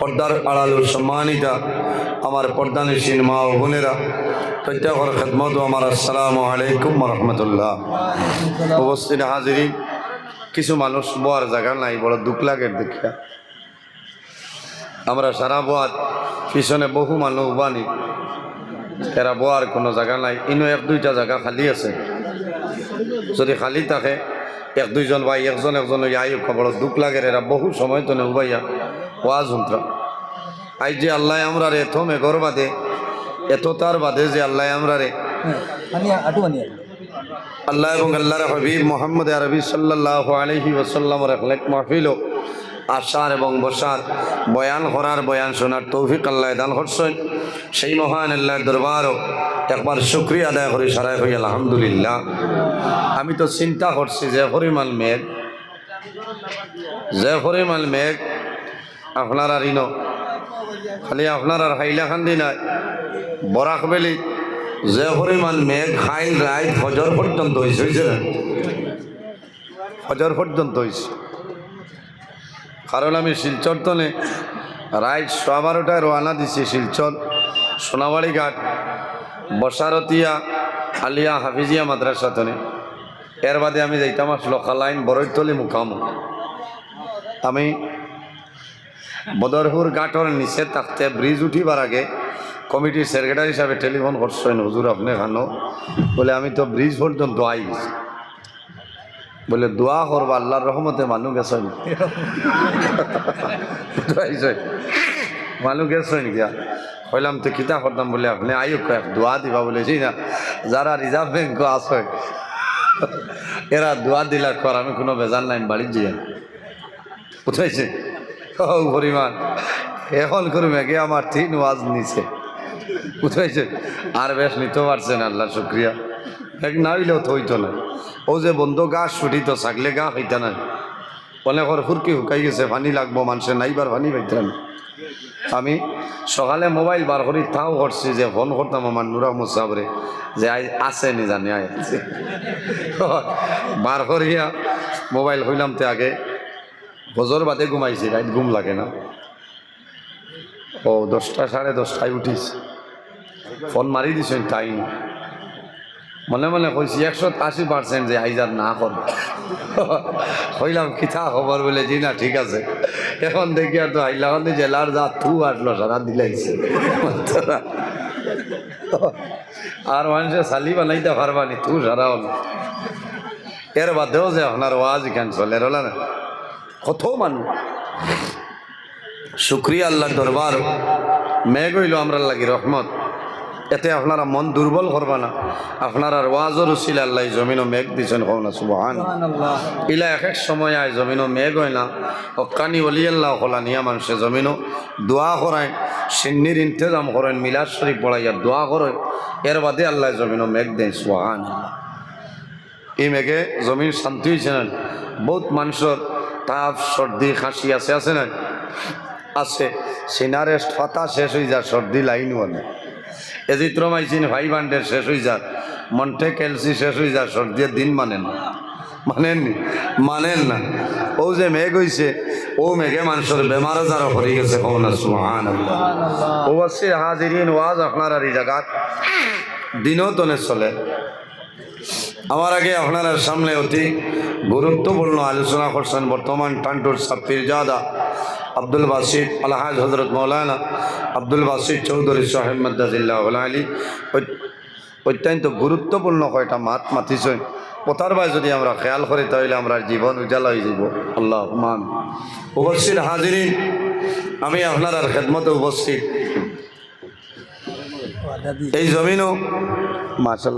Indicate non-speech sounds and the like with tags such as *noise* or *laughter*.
পর্দার আড়ালু সম্মানিতা, আমার পর্দানিসীন মা ও বোনেরা, প্রত্যেকের খেদমত আমার আসসালামু আলাইকুম রহমতুল্লাহ। উপস্থিত হাজিরি, কিছু মানুষ বোয়ার জায়গা নাই, বড় দুঃখ লাগে দেখিয়া। আমরা সারা বোয়ার, পিছনে বহু মানুষ বানি এরা বোয়ার কোনো জায়গা নাই, ইনো এক দুইটা জায়গা খালি আছে। যদি খালি থাকে, এক দুইজন ভাই একজন একজন আই বড় দুঃখ লাগে এরা বহু সময় তো নেবাইয়া ওয়াজ যন্ত্র আই যে আল্লাহ আমরা রে এত মেঘর বাদে এত তার বাদে যে আল্লাহ আমরা রে আল্লাহ এবং আল্লাহর হবিব মোহাম্মদ আরবি সাল্লাহ আলহি ওসাল্লামর একলেক মাহফিল আশার এবং বসার বয়ান করার বয়ান শোনার তৌফিক আল্লাহ দান করছেন। সেই মহান আল্লাহর দরবারও একবার শুক্রিয়া আদায় করি সারাই হই আলহামদুলিল্লাহ। আমি তো চিন্তা করছি যে পরিমাণ মেঘ যে পরিমাণ মেঘ আপনার আর ইনো খালি আপনার আর হাইলাখান্দি নাই। বরাক বেলি যে পরিমাণ মেঘ খাইল রাইত ফজর পর্যন্ত হয়েছে হয়েছে না? ফজর পর্যন্ত হয়েছে কারণ আমি শিলচর তনে রাইট সোয়া বারোটায় রওনা দিছি শিলচর, সোনাবাড়ি ঘাট, বসারতিয়া, আলিয়া হাফিজিয়া মাদ্রাসা তনে এর বাদে আমি যাইতাম আসলো খালাইন বরৈতলি মুকাম আমি বদরপুর ঘাটর নিচে থাকতে ব্রিজ উঠিবার আগে কমিটির সেক্রেটারি হিসাবে টেলিফোন করছেন হুজুর আপনি খানো বলে, আমি তো ব্রিজ পর্যন্ত আই। বলে দোয়া করবা আল্লাহর রহমতে মানুষ গেছেন *laughs* মানুষ গেছেন গিয়া কইলাম তো কিতা করতাম বলে, আপনি আয়ু দোয়া দিবা বলেছি না যারা রিজার্ভ ব্যাংক আছে। এরা দোয়া দিলার পর আমি কোনো বেজার নাই বাড়ি যাই উঠাইছে। পরিমাণ। এখন করে মেঘে আমার তিন ওয়াজ নিছে। উঠাইছে আর বেশ নিতে পারছেন, আল্লাহ শুক্রিয়া। এক না হইলেও তো হইতো না। ও যে বন্ধ গাছ ছুটিত ছাগলে গা হইতা না। অনেকর ফুরকি শুকাই গেছে পানি লাগবো মানুষে নাইবার পানি পাইতেন আমি সকালে মোবাইল বার করি, তাও করছি যে ফোন করতাম আমার নুরা মুসাবরে, যে আই আছে নি জানি, আই আছে। বার করিয়া মোবাইল হইলাম তে আগে। বজর বাদে ঘুমাইছি রাইত ঘুম লাগে না। ও দশটা সাড়ে দশটায় উঠিস ফোন মারি দিছেন তাই। মনে মনে কইছি একশো আশি পার্সেন্ট যে আইজার না করবে হইলাম কিথা খবর বলে জি না ঠিক আছে। এখন দেখি আর তো হাইলাকান্দি জেলার যা থু আসলো সারা দিলাইছে আর মানুষে সালি বানাইতে পারবানি থু সারা হলো। এর বাদেও যে আপনার ওয়াজ ক্যান্সেল এর হলো না? কত মানুষ? শুক্রিয়া আল্লাহ দরবার। মেঘ হইল আমরা লাগি রহমত। এতে আপনারা মন দুর্বল করবা না। আপনারা ওয়াজর উচিল আল্লাহ জমিনও মেঘ দিছেন হও না সুবহান। ইলা এক এক সময় আয় জমিনও মেঘ হয় না। হকানি অলি আল্লাহ হলা নিয়া মানুষে জমিনও দোয়া করায়। সিন্নির ইন্তজাম করেন মিলাদ শরীফ পড়াইয়া দোয়া করে এর বাদে আল্লাহ জমিনও মেঘ দেন সুবহান এই মেঘে জমিন শান্তি হয়েছে না? বহুত মানুষের তাপ সর্দি, খাসি আছে আছে না আছে। সিনারে ফাতা শেষ হয়ে যা সর্দি লাইনও না এজিত্রমাইসিন ভাই বান্ডের শেষ হয়ে যা মন্টে ক্যালসি শেষ হয়ে যা সর্দির দিন মানেন না। মানেননি মানেন না। ও যে মেঘ হইছে, ও মেঘে মানুষের বেমার আজারও হয়ে গেছে সুবহানাল্লাহ। অবশ্যই হাজিরিন ওয়াজ আপনার আর এই জায়গাত। দিনও তনে চলে। আমার আগে আপনার সামনে অতি গুরুত্বপূর্ণ আলোচনা করছেন বর্তমান টান্টুর সাপ্পির জাদা আব্দুল বাসিদ আলহাজ হজরত মৌলানা আব্দুল বাসিদ চৌধুরী সাহেব মদ্দাজিল্লাহ আলী। অত্যন্ত গুরুত্বপূর্ণ কয়টা মাত মাতিছেন। বাই যদি আমরা খেয়াল করি, তাহলে আমরা জীবন উজালা হয়ে যাব আল্লাহ মান উপস্থিত হাজিরিন, আমি আপনার আর খেদমতে উপস্থিত। এই জমিনও মাসাল